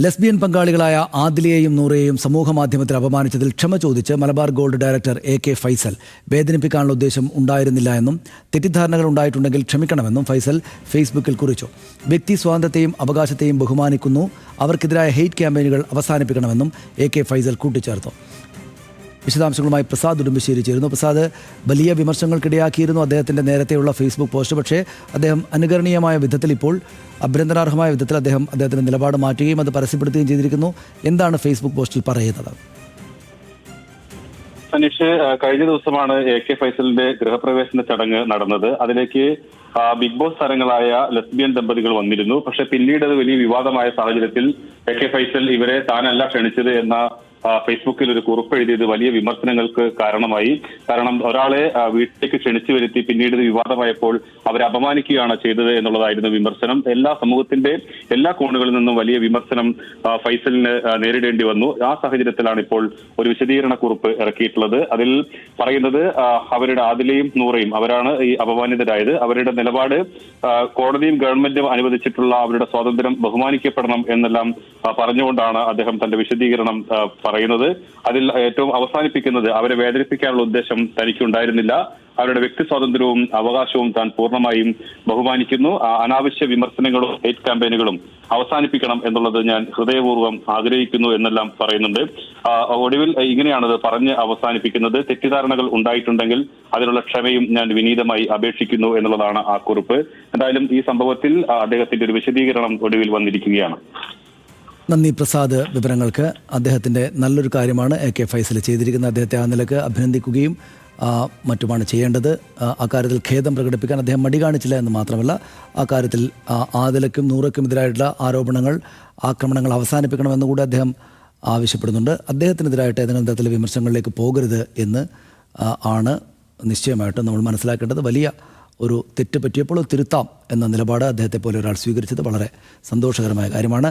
Lesbian പങ്കാളികളായ ആദിലയെയും നൂറയെയും സമൂഹ മാധ്യമത്തിൽ അപമാനിച്ചതിൽ ക്ഷമ ചോദിച്ച് Malabar gold director A K Faisal വേദനിപ്പിക്കാനുള്ള ഉദ്ദേശം ഉണ്ടായിരുന്നില്ല എന്നും തെറ്റിദ്ധാരണകൾ ഉണ്ടായിട്ടുണ്ടെങ്കിൽ ക്ഷമിക്കണമെന്നും ഫൈസൽ ഫേസ്ബുക്കിൽ കുറിച്ചു. വ്യക്തി സ്വാതന്ത്ര്യത്തെയും അവകാശത്തെയും ബഹുമാനിക്കുന്നു. അവർക്കെതിരായ ഹെയ്റ്റ് ക്യാമ്പയിനുകൾ അവസാനിപ്പിക്കണമെന്നും എ കെ ഫൈസൽ കൂട്ടിച്ചേർത്തു. വിശദാംശങ്ങളുമായി പ്രസാദ് ഉടുമ്പശ്ശേരി ചേരുന്നു. പ്രസാദ് വലിയ വിമർശനങ്ങൾക്കിടയാക്കിയിരുന്നു അദ്ദേഹത്തിന്റെ നേരത്തെയുള്ള ഫേസ്ബുക്ക് പോസ്റ്റ്. പക്ഷേ അദ്ദേഹം അനുകരണീയമായ വിധത്തിൽ ഇപ്പോൾ അഭ്യന്തരാർഹമായ വിധത്തിൽ അദ്ദേഹം അദ്ദേഹത്തിന്റെ നിലപാട് മാറ്റുകയും അത് പരസ്യപ്പെടുത്തുകയും ചെയ്തിരിക്കുന്നു. എന്താണ് ഫേസ്ബുക്ക് പോസ്റ്റിൽ പറയുന്നത്? സനീഷ് കഴിഞ്ഞ ദിവസമാണ് എ കെ ഫൈസലിന്റെ ഗൃഹപ്രവേശന ചടങ്ങ് നടന്നത്. അതിലേക്ക് ബിഗ് ബോസ് താരങ്ങളായ ലെസ്ബിയൻ ദമ്പതികൾ വന്നിരുന്നു. പക്ഷെ പിന്നീട് അത് വലിയ വിവാദമായ സാഹചര്യത്തിൽ എ കെ ഫൈസൽ ഇവരെ താനല്ല ക്ഷണിച്ചത് എന്ന ഫേസ്ബുക്കിൽ ഒരു കുറിപ്പ് എഴുതിയത് വലിയ വിമർശനങ്ങൾക്ക് കാരണമായി. കാരണം ഒരാളെ വീട്ടിലേക്ക് ക്ഷണിച്ചു വരുത്തി പിന്നീട് വിവാദമായപ്പോൾ അവരെ അപമാനിക്കുകയാണ് ചെയ്തത് എന്നുള്ളതായിരുന്നു വിമർശനം. എല്ലാ സമൂഹത്തിന്റെ എല്ലാ കോണുകളിൽ നിന്നും വലിയ വിമർശനം ഫൈസലിന് നേരിടേണ്ടി വന്നു. ആ സാഹചര്യത്തിലാണ് ഇപ്പോൾ ഒരു വിശദീകരണ കുറിപ്പ് ഇറക്കിയിട്ടുള്ളത്. അതിൽ പറയുന്നത് അവരുടെ ആദിലയും നൂറയും അവരാണ് ഈ അപമാനിതരായത്. അവരുടെ നിലപാട് കോടതിയും ഗവൺമെന്റും അനുവദിച്ചിട്ടുള്ള അവരുടെ സ്വാതന്ത്ര്യം ബഹുമാനിക്കപ്പെടണം എന്നെല്ലാം പറഞ്ഞുകൊണ്ടാണ് അദ്ദേഹം തന്റെ വിശദീകരണം പറയുന്നത്. അതിൽ ഏറ്റവും അവസാനിപ്പിക്കുന്നത് അവരെ വേദനിപ്പിക്കാനുള്ള ഉദ്ദേശം തനിക്കുണ്ടായിരുന്നില്ല. അവരുടെ വ്യക്തി സ്വാതന്ത്ര്യവും അവകാശവും താൻ പൂർണമായും ബഹുമാനിക്കുന്നു. അനാവശ്യ വിമർശനങ്ങളും ഹേറ്റ് ക്യാമ്പയിനുകളും അവസാനിപ്പിക്കണം എന്നുള്ളത് ഞാൻ ഹൃദയപൂർവം ആഗ്രഹിക്കുന്നു എന്നെല്ലാം പറയുന്നുണ്ട്. ഒടുവിൽ ഇങ്ങനെയാണത് പറഞ്ഞ് അവസാനിപ്പിക്കുന്നത്. തെറ്റിദ്ധാരണകൾ ഉണ്ടായിട്ടുണ്ടെങ്കിൽ അതിനുള്ള ക്ഷമയും ഞാൻ വിനീതമായി അപേക്ഷിക്കുന്നു എന്നുള്ളതാണ് ആ കുറിപ്പ്. എന്തായാലും ഈ സംഭവത്തിൽ അദ്ദേഹത്തിന്റെ ഒരു വിശദീകരണം ഒടുവിൽ വന്നിരിക്കുകയാണ്. നന്ദി പ്രസാദ് വിവരങ്ങൾക്ക്. അദ്ദേഹത്തിന്റെ നല്ലൊരു കാര്യമാണ് എ കെ ഫൈസൽ ചെയ്തിരിക്കുന്ന അദ്ദേഹത്തെ ആ നിലയ്ക്ക് അഭിനന്ദിക്കുകയും മറ്റുമാണ് ചെയ്യേണ്ടത്. അക്കാര്യത്തിൽ ഖേദം പ്രകടിപ്പിക്കാൻ അദ്ദേഹം മടി കാണിച്ചില്ല എന്ന് മാത്രമല്ല അക്കാര്യത്തിൽ കാര്യത്തിൽ ആദിലക്കും നൂറയ്ക്കും എതിരായിട്ടുള്ള ആരോപണങ്ങൾ ആക്രമണങ്ങൾ അവസാനിപ്പിക്കണമെന്ന് കൂടി അദ്ദേഹം ആവശ്യപ്പെടുന്നുണ്ട്. അദ്ദേഹത്തിനെതിരായിട്ട് ഏതെങ്കിലും തരത്തിലെ വിമർശനങ്ങളിലേക്ക് പോകരുത് എന്ന് ആണ് നിശ്ചയമായിട്ടും നമ്മൾ മനസ്സിലാക്കേണ്ടത്. വലിയ ഒരു തെറ്റ് പറ്റിയപ്പോൾ തിരുത്താം എന്ന നിലപാട് അദ്ദേഹത്തെ പോലെ ഒരാൾ സ്വീകരിച്ചത് വളരെ സന്തോഷകരമായ കാര്യമാണ്.